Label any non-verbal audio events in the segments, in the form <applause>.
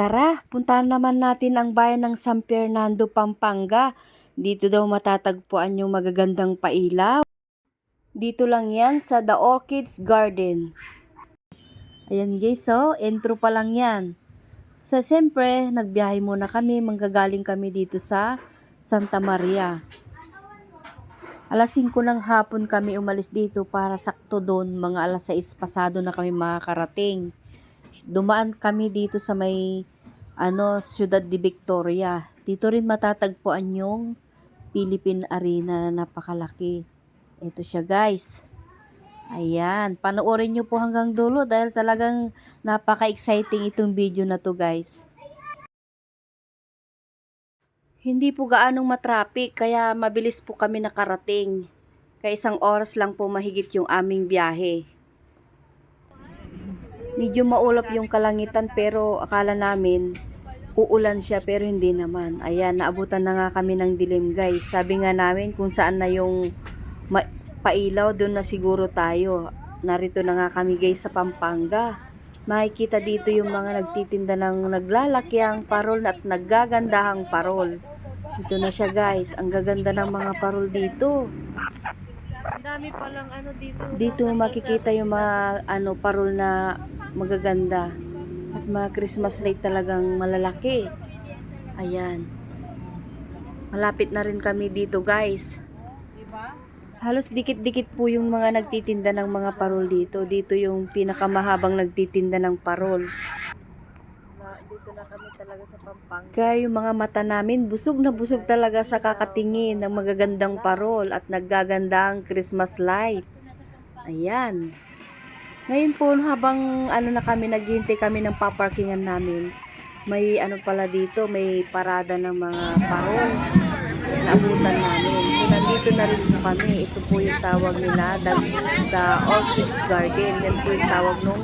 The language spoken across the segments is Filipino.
Tara, puntahan naman natin ang bayan ng San Fernando, Pampanga. Dito daw matatagpuan yung magagandang pailaw. Dito lang yan sa The Orchids Garden. Ayan guys, so intro pa lang yan. So siyempre, nagbiyahe muna kami, manggagaling kami dito sa Santa Maria. Alas 5 ng hapon kami umalis dito para sakto doon, mga alas 6 pasado na kami makakarating. Dumaan kami dito sa may ano, Ciudad de Victoria. Dito rin matatagpuan yung Philippine Arena na napakalaki. Ito siya guys. Ayan, panoorin nyo po hanggang dulo dahil talagang napaka-exciting itong video na to guys. Hindi po gaanong matraffic kaya mabilis po kami nakarating. Kaya isang oras lang po mahigit yung aming biyahe. Medyo maulap yung kalangitan pero akala namin uulan siya pero hindi naman. Ayan, naabutan na nga kami ng dilim guys. Sabi nga namin kung saan na yung pailaw doon na siguro tayo. Narito na nga kami guys sa Pampanga. Makikita dito yung mga nagtitinda ng naglalakyang parol at naggagandahang parol. Ito na siya guys. Ang gaganda ng mga parol dito. Ang dami palang ano dito. Dito makikita yung mga ano parol na magaganda. At mga Christmas light talagang malalaki. Ayan. Malapit na rin kami dito guys. Diba? Halos dikit-dikit po yung mga nagtitinda ng mga parol dito. Dito yung pinakamahabang nagtitinda ng parol. Dito na kami talaga sa Pampanga. Kaya yung mga mata namin, busog na busog talaga sa kakatingin ng magagandang parol at naggagandang Christmas lights. Ayan. Ngayon po, habang ano na kami, naghihintay kami ng paparkingan namin, may ano pala dito, may parada ng mga parol. Naabutan namin. So, nandito na rin kami. Ito po yung tawag nila, the, the Orchid Garden. Yan po yung tawag nung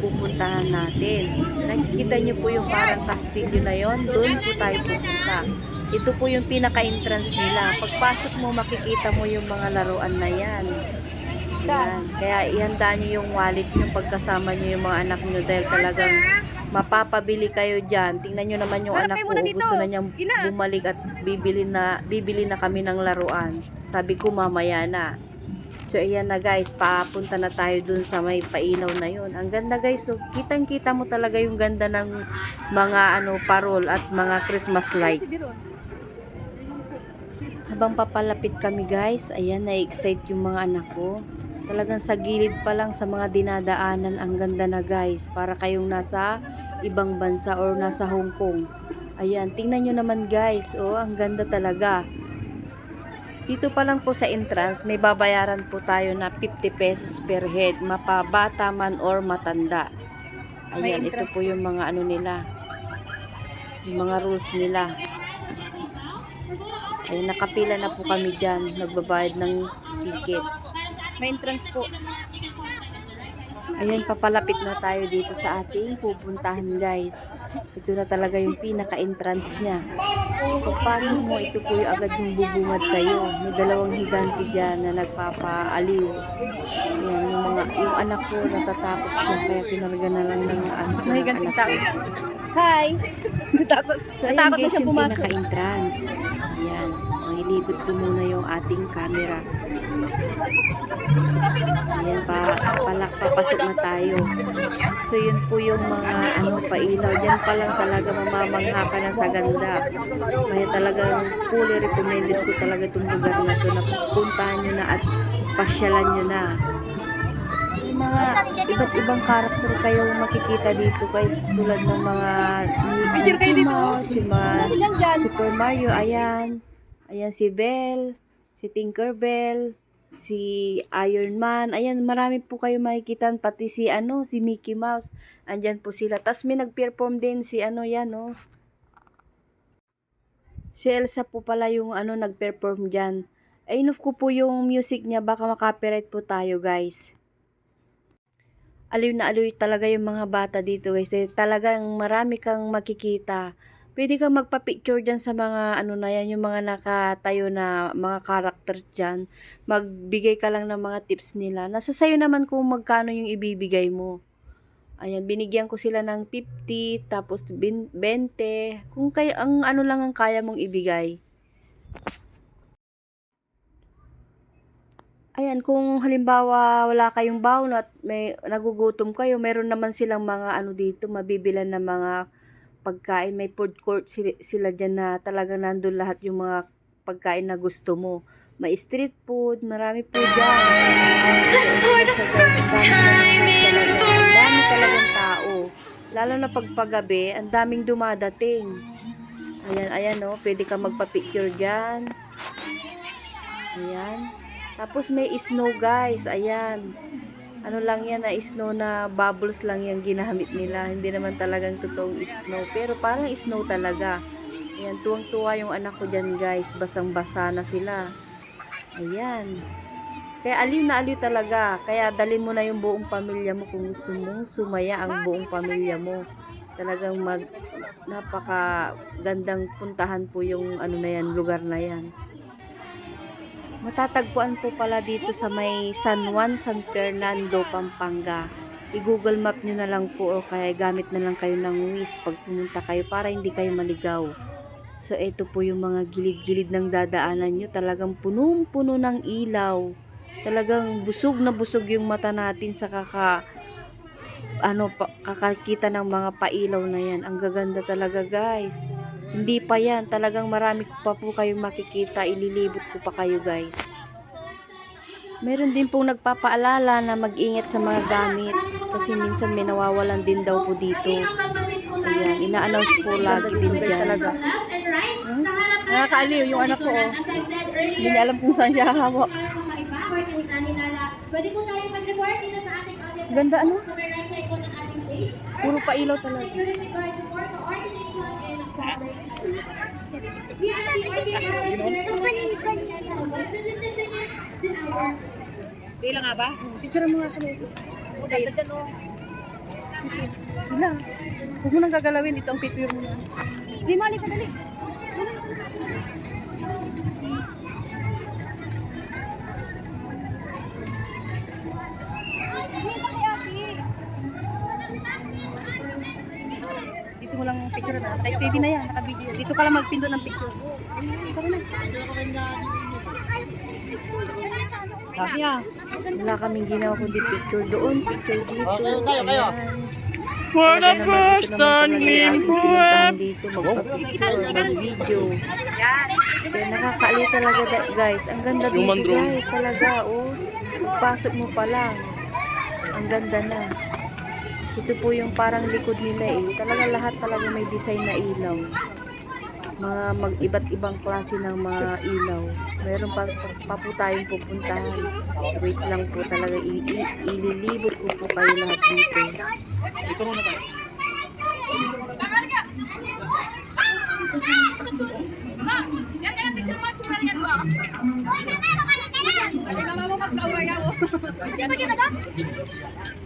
pupuntahan natin. Nakikita niyo po yung parang kastilyo na yon, doon po tayo pupunta. Ito po yung pinaka-entrance nila. Pagpasok mo, makikita mo yung mga laruan na yan. Yan. Kaya ihandaan niyo yung wallet niyo pagkasama niyo yung mga anak niyo dahil talagang mapapabili kayo diyan. Tingnan niyo naman yung anak ko, gusto na niyang bumalik at bibili na bibili na kami ng laruan. Sabi ko mamaya na. So ayan na guys, papunta na tayo dun sa may pailaw na yun. Ang ganda guys, so kitang-kita mo talaga yung ganda ng mga ano parol at mga Christmas light. Habang papalapit kami guys, ayan na-excite yung mga anak ko. Talagang sa gilid pa lang sa mga dinadaanan ang ganda na guys. Para kayong nasa ibang bansa or nasa Hong Kong. Ayan, tingnan nyo naman guys. Oh, ang ganda talaga. Dito pa lang po sa entrance, may babayaran po tayo na 50 pesos per head. Mapabata man or matanda. Ayan, ito po yung mga ano nila. Yung mga rules nila. Ay, nakapila na po kami dyan. Nagbabayad ng ticket. May entrance po. Ayan, papalapit na tayo dito sa ating pupuntahan guys. Ito na talaga yung pinaka-entrance niya. Pagpasok mo, ito po yung agad yung bubungad sa'yo. May dalawang higante dyan na nagpapaaliw. Ayan, yung, mga, yung anak ko natatakot siya. Kaya kinarga na lang ng ko anak ko. tao. Hi! <laughs> Natakot. So, ayan guys, siya yung pinaka-entrance. Ayan. Ang ilibot ko muna yung ating camera. Ayan, pa, palak, papasok na tayo. So, yun po yung mga ano, pailaw. Diyan pa lang talaga mamamangha ka na sa ganda. Kaya talagang fully recommended ko talaga itong lugar na to na puntahan nyo na at pasyalan nyo na. Mga iba't ibang karakter kayo makikita dito guys tulad ng mga Mickey. Mouse, yung mga. Super Mario, ayan. Ayan si Belle, si Tinkerbell, si Iron Man. Ayan, marami po kayo makikita. Pati si ano, si Mickey Mouse. Andyan po sila. Tapos may nag-perform din si ano yan, oh. Si Elsa po pala yung ano nag-perform dyan. Ayun ko po yung music niya. Baka makapiright po tayo, guys. Aliw na aliw talaga yung mga bata dito, guys. Eh, talagang marami kang makikita pwede kang magpa-picture dyan sa mga ano na yan, yung mga nakatayo na mga characters dyan. Magbigay ka lang ng mga tips nila. Nasa sayo naman kung magkano yung ibibigay mo. Ayan, binigyan ko sila ng 50, tapos bin- 20. Kung kaya, ang ano lang ang kaya mong ibigay. Ayan, kung halimbawa wala kayong baon at may nagugutom kayo, meron naman silang mga ano dito, mabibilan na mga pagkain. May food court sila, sila dyan na talaga nandun lahat yung mga pagkain na gusto mo. May street food, marami po dyan. For the first time in Ang dami talagang tao. Lalo na pag paggabi, ang daming dumadating. Ayan, ayan no, pwede ka magpa-picture dyan. Ayan. Tapos may snow guys, ayan. Ano lang yan na snow na bubbles lang yung ginamit nila. Hindi naman talagang totoong snow. Pero parang snow talaga. Ayan, tuwang-tuwa yung anak ko dyan guys. Basang-basa na sila. Ayan. Kaya aliw na aliw talaga. Kaya dalin mo na yung buong pamilya mo kung gusto mong sumaya ang buong pamilya mo. Talagang mag napaka gandang puntahan po yung ano na yan, lugar na yan. Matatagpuan po pala dito sa may San Juan, San Fernando, Pampanga. I-google map nyo na lang po o kaya gamit na lang kayo ng Waze pag pumunta kayo para hindi kayo maligaw. So, ito po yung mga gilid-gilid ng dadaanan nyo. Talagang punong-puno ng ilaw. Talagang busog na busog yung mata natin sa kaka ano pa, kakakita ng mga pailaw na yan. Ang gaganda talaga guys. Hindi pa yan. Talagang marami pa po kayong makikita. Ililibot ko pa kayo guys. Meron din pong nagpapaalala na mag-ingat sa mga gamit. Kasi minsan may nawawalan din daw po dito. Ayan, ina-announce po lagi din dyan. Talaga. Hmm? Nakakaaliw yung anak ko, oh. Hindi niya alam kung saan siya hawak. Pwede po tayong mag-report dito sa ating audience. Ganda, ano? Puro pailaw talaga. With regard to for Pila nga ba? Picture mo nga kami. Dyan, oh. Huwag mo nang gagalawin. Ito ang picture mo na. Di, mali ka, dali. Picture na. Tay steady na yan. Naka-video. Dito ka lang magpindot ng picture. Tara na. Kaya. Wala kaming ginawa kundi picture doon, picture dito. Okay, kayo, kayo. For the first time in dito, magpa-picture, mag-video. Kaya nakakaaliw talaga guys. Ang ganda dito guys, talaga oh. Pasok mo pa lang. Ang ganda na. Ito po yung parang likod nila eh. Talaga lahat talaga may design na ilaw. Mga mag iba't ibang klase ng mga ilaw. Meron pa, pa po tayong pupuntahan. Wait lang po talaga. I, i, ililibot ko po kayo lahat dito. Ito muna tayo. <laughs>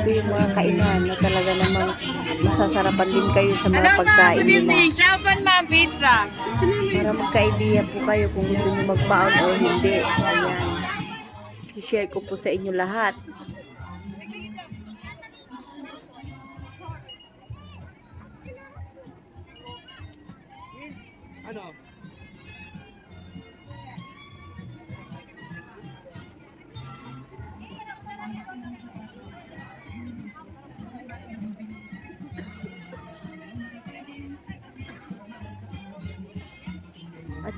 Ito yung mga kainan na talaga namang masasarapan din kayo sa mga pagkain nila. Chowpan ma'am, pizza. Para magka-idea po kayo kung gusto nyo magbaon o hindi. Ayan. I-share ko po sa inyo lahat.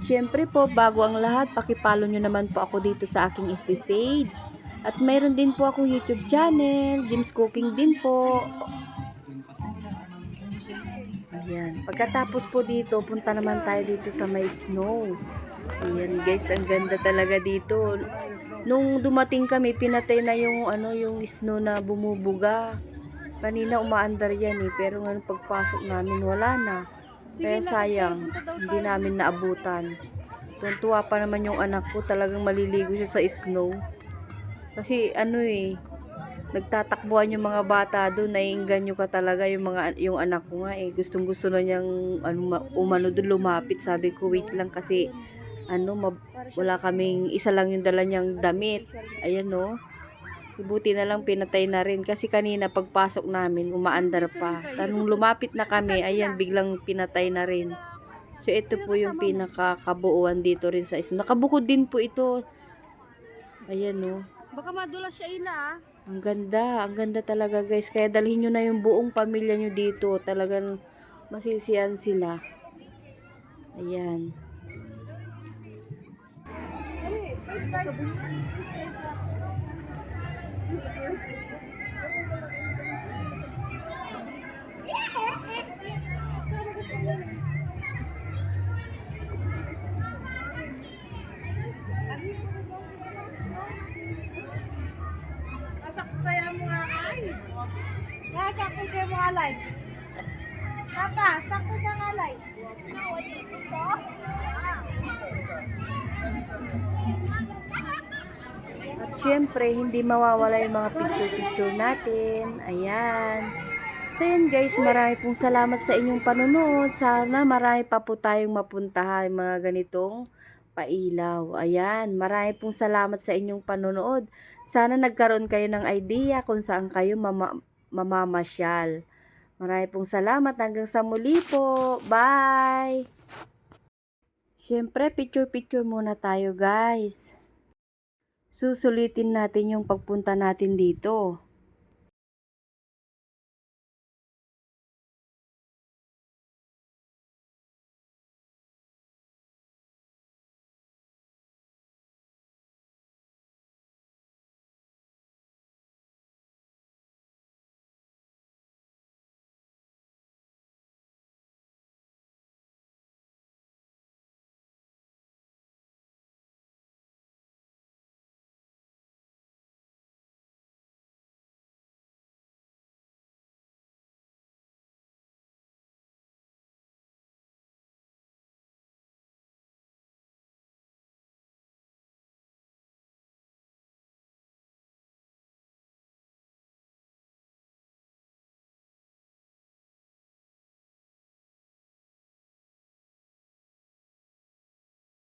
At syempre po, bago ang lahat, pakipalo nyo naman po ako dito sa aking FB page. At mayroon din po akong YouTube channel, James Cooking din po. Ayan. Pagkatapos po dito, punta naman tayo dito sa may snow. Ayan guys, ang ganda talaga dito. Nung dumating kami, pinatay na yung ano yung snow na bumubuga. Kanina umaandar yan eh, pero ngayon pagpasok namin wala na. Kaya sayang, hindi namin naabutan. Tuntua pa naman yung anak ko, talagang maliligo siya sa snow. Kasi ano eh, nagtatakbuhan yung mga bata doon, naiinganyo ka talaga yung mga yung anak ko nga eh. Gustong gusto na niyang ano, ma- umano doon lumapit. Sabi ko, wait lang kasi ano, wala kaming isa lang yung dala niyang damit. Ayan no. Buti na lang pinatay na rin kasi kanina pagpasok namin umaandar pa. Tanong lumapit na kami, ayan biglang pinatay na rin. So ito po yung pinakakabuuan dito rin sa isla. Nakabukod din po ito. Ayan no. Baka madulas siya ila ah. Ang ganda, ang ganda talaga guys. Kaya dalhin nyo na yung buong pamilya nyo dito. Talagang masisiyan sila. Ayan. Nasakto kaya mo nga ay. Nasakto kaya mo alay. Papa, sakto ka nga alay. At syempre, hindi mawawala yung mga picture-picture natin. Ayan. So yun guys, marami pong salamat sa inyong panonood. Sana marami pa po tayong mapuntahan mga ganitong pailaw. Ayan, marami pong salamat sa inyong panonood. Sana nagkaroon kayo ng idea kung saan kayo mama mamamasyal. Marami pong salamat. Hanggang sa muli po. Bye! Syempre, picture-picture muna tayo guys susulitin natin yung pagpunta natin dito.